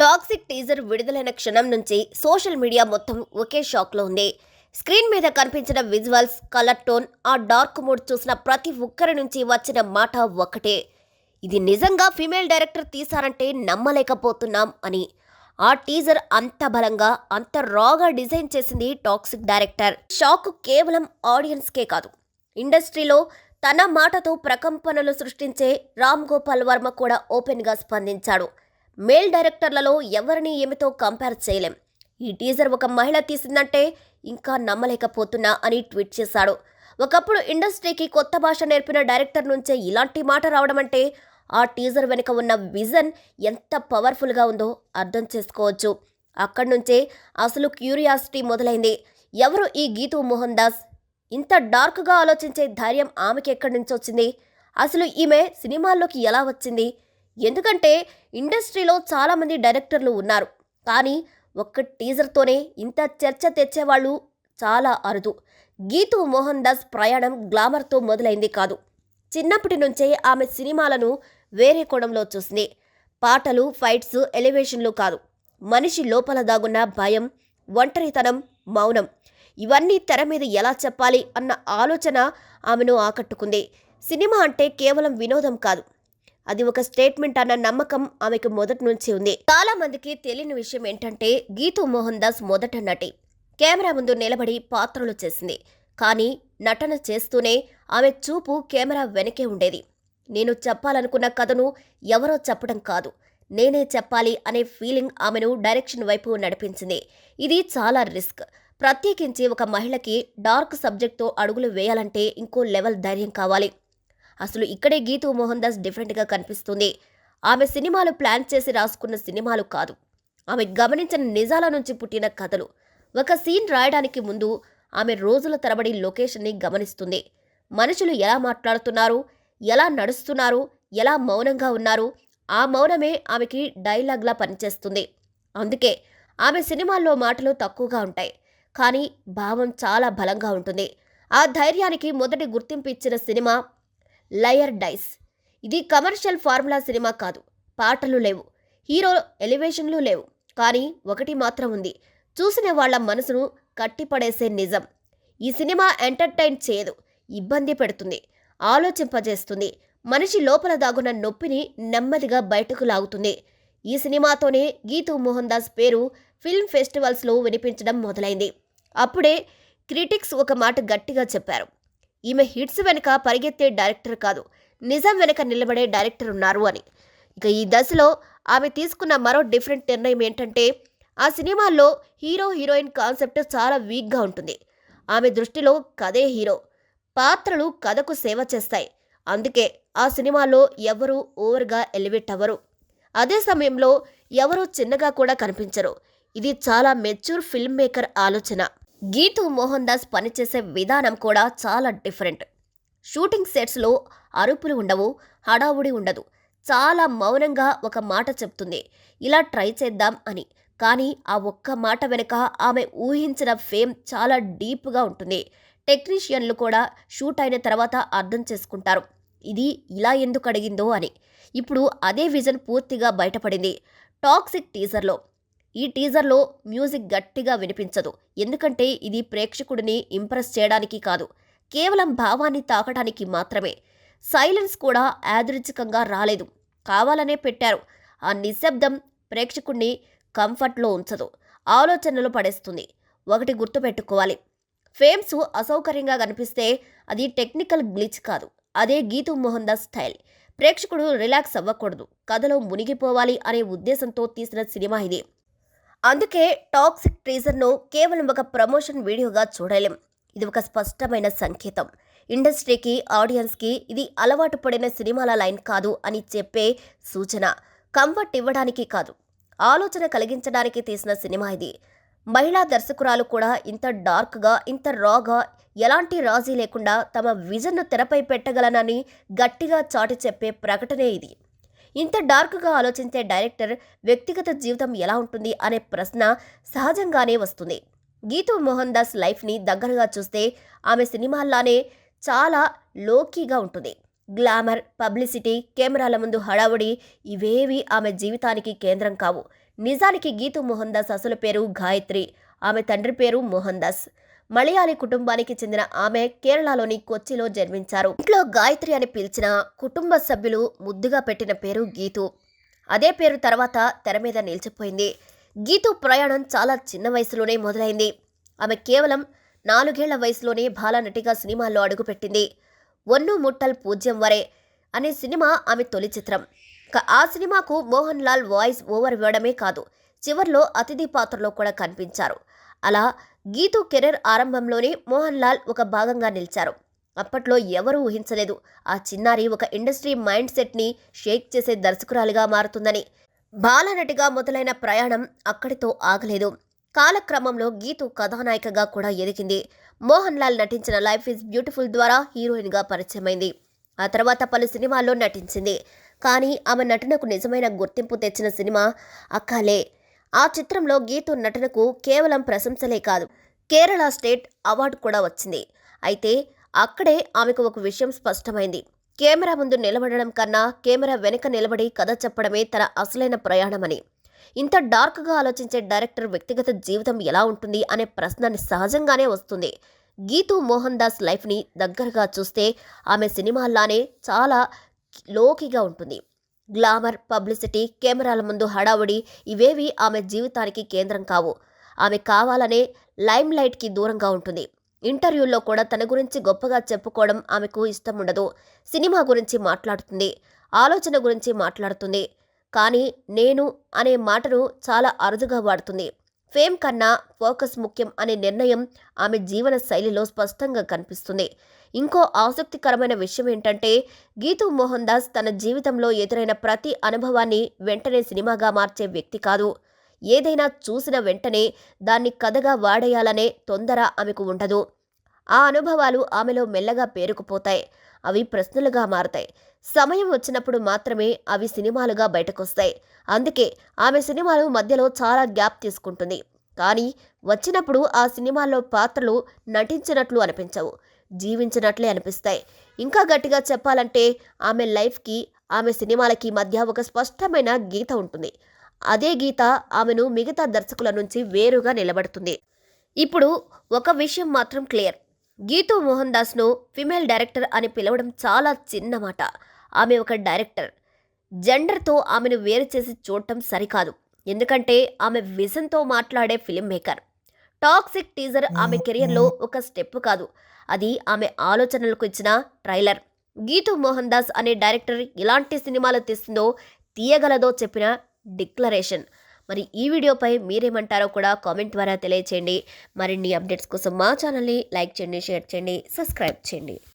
Toxic teaser విడుదలైన క్షణం నుంచి సోషల్ మీడియా మొత్తం ఒకే షాక్లో ఉంది. స్క్రీన్ మీద కనిపించిన విజువల్స్ కలర్ టోన్ ఆ డార్క్ మోడ్ చూసిన ప్రతి ఒక్కరి నుంచి వచ్చిన మాట ఒక్కటే. ఇది నిజంగా ఫీమేల్ డైరెక్టర్ తీశారంటే నమ్మలేకపోతున్నాం అని. ఆ టీజర్ అంత బలంగా అంత రాగా డిజైన్ చేసింది టాక్సిక్ డైరెక్టర్. షాక్ కేవలం ఆడియన్స్కే కాదు. ఇండస్ట్రీలో తన మాటతో ప్రకంపనలు సృష్టించే రామ్ గోపాల్ వర్మ కూడా ఓపెన్గా స్పందించాడు. మేల్ డైరెక్టర్లలో ఎవరిని ఏమితో కంపేర్ చేయలేం. ఈ టీజర్ ఒక మహిళ తీసిందంటే ఇంకా నమ్మలేకపోతున్నా అని ట్వీట్ చేశాడు. ఒకప్పుడు ఇండస్ట్రీకి కొత్త భాష నేర్పిన డైరెక్టర్ నుంచే ఇలాంటి మాట రావడం అంటే ఆ టీజర్ వెనుక ఉన్న విజన్ ఎంత పవర్ఫుల్గా ఉందో అర్థం చేసుకోవచ్చు. అక్కడి నుంచే అసలు క్యూరియాసిటీ మొదలైంది. ఎవరు ఈ గీతూ మోహన్ దాస్? ఇంత డార్క్గా ఆలోచించే ధైర్యం ఆమెకి ఎక్కడి నుంచి వచ్చింది? అసలు ఈమె సినిమాల్లోకి ఎలా వచ్చింది? ఎందుకంటే ఇండస్ట్రీలో చాలామంది డైరెక్టర్లు ఉన్నారు. కానీ ఒక్క టీజర్తోనే ఇంత చర్చ తెచ్చేవాళ్ళు చాలా అరుదు. గీతూ మోహన్ దాస్ ప్రయాణం గ్లామర్తో మొదలైంది కాదు. చిన్నప్పటి నుంచే ఆమె సినిమాలను వేరే కోణంలో చూసింది. పాటలు ఫైట్స్ ఎలివేషన్లు కాదు. మనిషి లోపల దాగున్న భయం ఒంటరితనం మౌనం ఇవన్నీ తెర మీద ఎలా చెప్పాలి అన్న ఆలోచన ఆమెను ఆకట్టుకుంది. సినిమా అంటే కేవలం వినోదం కాదు. అది ఒక స్టేట్మెంట్ అన్న నమ్మకం ఆమెకు మొదటి నుంచి ఉంది. చాలా మందికి తెలియని విషయం ఏంటంటే గీతూ మోహన్ దాస్ మొదట నటి. కెమెరా ముందు నిలబడి పాత్రలు చేసింది. కానీ నటన చేస్తూనే ఆమె చూపు కెమెరా వెనకే ఉండేది. నేను చెప్పాలనుకున్న కథను ఎవరో చెప్పడం కాదు. నేనే చెప్పాలి అనే ఫీలింగ్ ఆమెను డైరెక్షన్ వైపు నడిపించింది. ఇది చాలా రిస్క్. ప్రత్యేకించి ఒక మహిళకి డార్క్ సబ్జెక్ట్తో అడుగులు వేయాలంటే ఇంకో లెవెల్ ధైర్యం కావాలి. అసలు ఇక్కడే గీతూ మోహన్ దాస్ డిఫరెంట్గా కనిపిస్తుంది. ఆమె సినిమాలు ప్లాన్ చేసి రాసుకున్న సినిమాలు కాదు. ఆమె గమనించిన నిజాల నుంచి పుట్టిన కథలు. ఒక సీన్ రాయడానికి ముందు ఆమె రోజుల తరబడి లొకేషన్ని గమనిస్తుంది. మనుషులు ఎలా మాట్లాడుతున్నారు? ఎలా నడుస్తున్నారు? ఎలా మౌనంగా ఉన్నారు? ఆ మౌనమే ఆమెకి డైలాగ్లా పనిచేస్తుంది. అందుకే ఆమె సినిమాల్లో మాటలు తక్కువగా ఉంటాయి. కానీ భావం చాలా బలంగా ఉంటుంది. ఆ ధైర్యానికి మొదటి గుర్తింపు ఇచ్చిన సినిమా లయర్ డైస్. ఇది కమర్షియల్ ఫార్ములా సినిమా కాదు. పాటలు లేవు. హీరో ఎలివేషన్లు లేవు. కానీ ఒకటి మాత్రం ఉంది. చూసిన వాళ్ళ మనసును కట్టిపడేసే నిజం. ఈ సినిమా ఎంటర్టైన్ చేయదు. ఇబ్బంది పెడుతుంది. ఆలోచింపజేస్తుంది. మనిషి లోపల దాగున్న నొప్పిని నెమ్మదిగా బయటకు లాగుతుంది. ఈ సినిమాతోనే గీతూ మోహన్ దాస్ పేరు ఫిల్మ్ ఫెస్టివల్స్లో వినిపించడం మొదలైంది. అప్పుడే క్రిటిక్స్ ఒక మాట గట్టిగా చెప్పారు. ఈమె హిట్స్ వెనుక పరిగెత్తే డైరెక్టర్ కాదు నిజం వెనుక నిలబడే డైరెక్టర్ ఉన్నారు అని. ఇక ఈ దశలో ఆమె తీసుకున్న మరో డిఫరెంట్ నిర్ణయం ఏంటంటే ఆ సినిమాల్లో హీరో హీరోయిన్ కాన్సెప్ట్ చాలా వీక్గా ఉంటుంది. ఆమె దృష్టిలో కథే హీరో పాత్రలు కథకు సేవ చేస్తాయి. అందుకే ఆ సినిమాలో ఎవరు ఓవర్గా ఎలివేట్ అవ్వరు. అదే సమయంలో ఎవరూ చిన్నగా కూడా కనిపించరు. ఇది చాలా మెచ్యూర్ ఫిల్మ్ మేకర్ ఆలోచన. గీతూ మోహన్ దాస్ పనిచేసే విధానం కూడా చాలా డిఫరెంట్. షూటింగ్ సెట్స్లో అరుపులు ఉండవు హడావుడి ఉండదు. చాలా మౌనంగా ఒక మాట చెప్తుంది ఇలా ట్రై చేద్దాం అని. కానీ ఆ ఒక్క మాట వెనుక ఆమె ఊహించిన ఫేమ్ చాలా డీప్గా ఉంటుంది. టెక్నీషియన్లు కూడా షూట్ అయిన తర్వాత అర్థం చేసుకుంటారు ఇది ఇలా ఎందుకు అడిగిందో అని. ఇప్పుడు అదే విజన్ పూర్తిగా బయటపడింది. టాక్సిక్ టీజర్లో ఈ టీజర్లో మ్యూజిక్ గట్టిగా వినిపించదు. ఎందుకంటే ఇది ప్రేక్షకుడిని ఇంప్రెస్ చేయడానికి కాదు కేవలం భావాన్ని తాకడానికి మాత్రమే. సైలెన్స్ కూడా యాదృచ్ఛికంగా రాలేదు. కావాలనే పెట్టారు. ఆ నిశ్శబ్దం ప్రేక్షకుడిని కంఫర్ట్లో ఉంచదు ఆలోచనలు పడేస్తుంది. ఒకటి గుర్తుపెట్టుకోవాలి. ఫేమ్స్ అసౌకర్యంగా కనిపిస్తే అది టెక్నికల్ గ్లిచ్ కాదు అదే గీతు మోహన్ దాస్ స్టైల్. ప్రేక్షకుడు రిలాక్స్ అవ్వకూడదు. కథలో మునిగిపోవాలి అనే ఉద్దేశంతో తీసిన సినిమా ఇది. అందుకే టాక్సిక్ టీజర్ను కేవలం ఒక ప్రమోషన్ వీడియోగా చూడలేం. ఇది ఒక స్పష్టమైన సంకేతం. ఇండస్ట్రీకి ఆడియన్స్కి ఇది అలవాటు పడిన సినిమాల లైన్ కాదు అని చెప్పే సూచన. కంఫర్ట్ ఇవ్వడానికి కాదు. ఆలోచన కలిగించడానికి తీసిన సినిమా ఇది. మహిళా దర్శకురాలు కూడా ఇంత డార్క్గా ఇంత రాగా ఎలాంటి రాజీ లేకుండా తమ విజన్ను తెరపై పెట్టగలనని గట్టిగా చాటి చెప్పే ప్రకటనే ఇది. ఇంత డార్క్గా ఆలోచించే డైరెక్టర్ వ్యక్తిగత జీవితం ఎలా ఉంటుంది అనే ప్రశ్న సహజంగానే వస్తుంది. గీతూ మోహన్ దాస్ లైఫ్ని దగ్గరగా చూస్తే ఆమె సినిమాల్లానే చాలా లోకీగా ఉంటుంది. గ్లామర్ పబ్లిసిటీ కెమెరాల ముందు హడావుడి ఇవేవి ఆమె జీవితానికి కేంద్రం కావు. నిజానికి గీతూ మోహన్ దాస్ అసలు పేరు గాయత్రి. ఆమె తండ్రి పేరు మోహన్ దాస్ మలయాళీ కుటుంబానికి చెందిన ఆమె కేరళలోని కొచ్చిలో జన్మించారు. ఇంట్లో గాయత్రి అని పిలిచిన కుటుంబ సభ్యులు ముద్దుగా పెట్టిన పేరు గీతు. అదే పేరు తర్వాత తెర మీద నిలిచిపోయింది. గీతు ప్రయాణం చాలా చిన్న వయసులోనే మొదలైంది. ఆమె కేవలం నాలుగేళ్ళ వయసులోనే బాలనటిగా సినిమాల్లో అడుగుపెట్టింది. ఒన్ను ముట్టల్ పూజ్యం వరే అనే సినిమా ఆమె తొలి చిత్రం. ఆ సినిమాకు మోహన్ లాల్ వాయిస్ ఓవర్ ఇవ్వడమే కాదు చివర్లో అతిథి పాత్రలో కూడా కనిపించారు. అలా గీతు కెరీర్ ఆరంభంలోనే మోహన్ లాల్ ఒక భాగంగా నిలిచారు. అప్పట్లో ఎవరూ ఊహించలేదు. ఆ చిన్నారి ఒక ఇండస్ట్రీ మైండ్ సెట్ని షేక్ చేసే దర్శకురాలిగా మారుతుందని. బాలనటిగా మొదలైన ప్రయాణం అక్కడితో ఆగలేదు. కాలక్రమంలో గీతు కథానాయికగా కూడా ఎదిగింది. మోహన్ లాల్ నటించిన లైఫ్ ఈజ్ బ్యూటిఫుల్ ద్వారా హీరోయిన్గా పరిచయమైంది. ఆ తర్వాత పలు సినిమాల్లో నటించింది. కానీ ఆమె నటనకు నిజమైన గుర్తింపు తెచ్చిన సినిమా అక్కాలే. ఆ చిత్రంలో గీతు నటనకు కేవలం ప్రశంసలే కాదు కేరళ స్టేట్ అవార్డు కూడా వచ్చింది. అయితే అక్కడే ఆమెకు ఒక విషయం స్పష్టమైంది. కెమెరా ముందు నిలబడడం కన్నా కెమెరా వెనుక నిలబడి కథ చెప్పడమే తన అసలైన ప్రయాణమని. ఇంత డార్క్గా ఆలోచించే డైరెక్టర్ వ్యక్తిగత జీవితం ఎలా ఉంటుంది అనే ప్రశ్న సహజంగానే వస్తుంది. గీతూ మోహన్ దాస్ లైఫ్ని దగ్గరగా చూస్తే ఆమె సినిమాల్లానే చాలా లోకిగా ఉంటుంది. గ్లామర్ పబ్లిసిటీ కెమెరాల ముందు హడావుడి ఇవేవి ఆమె జీవితానికి కేంద్రం కావు. ఆమె కావాలనే లైమ్ లైట్కి దూరంగా ఉంటుంది. ఇంటర్వ్యూల్లో కూడా తన గురించి గొప్పగా చెప్పుకోవడం ఆమెకు ఇష్టం ఉండదు సినిమా గురించి మాట్లాడుతుంది. ఆలోచన గురించి మాట్లాడుతుంది. కానీ నేను అనే మాటను చాలా అరుదుగా వాడుతుంది. ఫేమ్ కన్నా ఫోకస్ ముఖ్యం అనే నిర్ణయం ఆమె జీవన శైలిలో స్పష్టంగా కనిపిస్తుంది. ఇంకో ఆసక్తికరమైన విషయం ఏంటంటే గీతూ మోహన్ దాస్ తన జీవితంలో ఎదురైన ప్రతి అనుభవాన్ని వెంటనే సినిమాగా మార్చే వ్యక్తి కాదు. ఏదైనా చూసిన వెంటనే దాన్ని కథగా వాడేయాలనే తొందర ఆమెకు ఉండదు. ఆ అనుభవాలు ఆమెలో మెల్లగా పేరుకుపోతాయి. అవి ప్రశ్నలుగా మారతాయి. సమయం వచ్చినప్పుడు మాత్రమే అవి సినిమాలుగా బయటకొస్తాయి. అందుకే ఆమె సినిమాలు మధ్యలో చాలా గ్యాప్ తీసుకుంటుంది. కానీ వచ్చినప్పుడు ఆ సినిమాల్లో పాత్రలు నటించినట్లు అనిపించవు. జీవించినట్లే అనిపిస్తాయి. ఇంకా గట్టిగా చెప్పాలంటే ఆమె లైఫ్కి ఆమె సినిమాలకి మధ్య ఒక స్పష్టమైన గీత ఉంటుంది. అదే గీత ఆమెను మిగతా దర్శకుల నుంచి వేరుగా నిలబడుతుంది. ఇప్పుడు ఒక విషయం మాత్రం క్లియర్. గీతూ మోహన్ దాస్ను ఫిమేల్ డైరెక్టర్ అని పిలవడం చాలా చిన్న మాట. ఆమె ఒక డైరెక్టర్. జెండర్తో ఆమెను వేరు చేసి చూడటం సరికాదు. ఎందుకంటే ఆమె విజన్తో మాట్లాడే ఫిలిం మేకర్. టాక్సిక్ టీజర్ ఆమె కెరియర్లో ఒక స్టెప్ కాదు. అది ఆమె ఆలోచనలకు ఇచ్చిన ట్రైలర్. గీతూ మోహన్ దాస్ అనే డైరెక్టర్ ఎలాంటి సినిమాలు తీస్తుందో తీయగలదో చెప్పిన డిక్లరేషన్. మరి ఈ వీడియోపై మీరేమంటారో కూడా కామెంట్ ద్వారా తెలియచేయండి. మరిన్ని అప్డేట్స్ కోసం మా ఛానల్ని లైక్ చేయండి షేర్ చేయండి సబ్స్క్రైబ్ చేయండి.